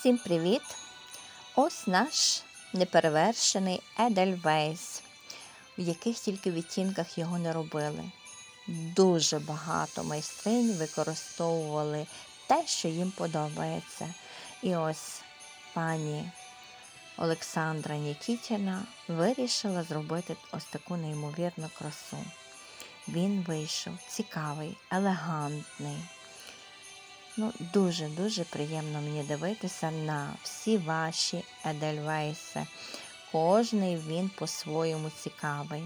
Всім привіт! Ось наш неперевершений Едельвейс, в яких тільки відтінках його не робили. Дуже багато майстринь використовували те, що їм подобається. І ось пані Олександра Нікітіна вирішила зробити ось таку неймовірну красу. Він вийшов цікавий, елегантний. Ну, дуже-дуже приємно мені дивитися на всі ваші Едельвейси. Кожний він по-своєму цікавий.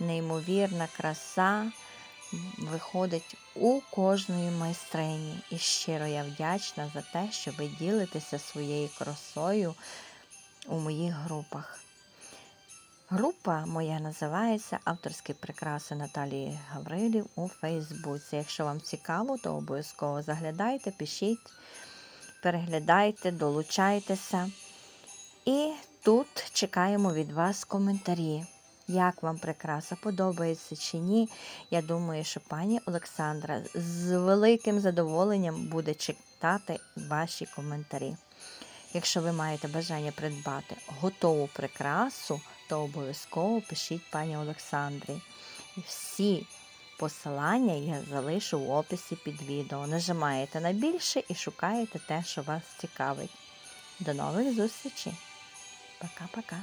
Неймовірна краса виходить у кожної майстрині. І щиро я вдячна за те, що ви ділитеся своєю красою у моїх групах. Група моя називається Авторські прикраси Наталії Гаврилів у Фейсбуці. Якщо вам цікаво, то обов'язково заглядайте, пишіть, переглядайте, долучайтеся. І тут чекаємо від вас коментарі. Як вам прикраса подобається чи ні? Я думаю, що пані Олександра з великим задоволенням буде читати ваші коментарі. Якщо ви маєте бажання придбати готову прикрасу, то обов'язково пишіть пані Олександрі. І всі посилання я залишу в описі під відео. Нажимаєте на більше і шукаєте те, що вас цікавить. До нових зустрічей. Пока-пока.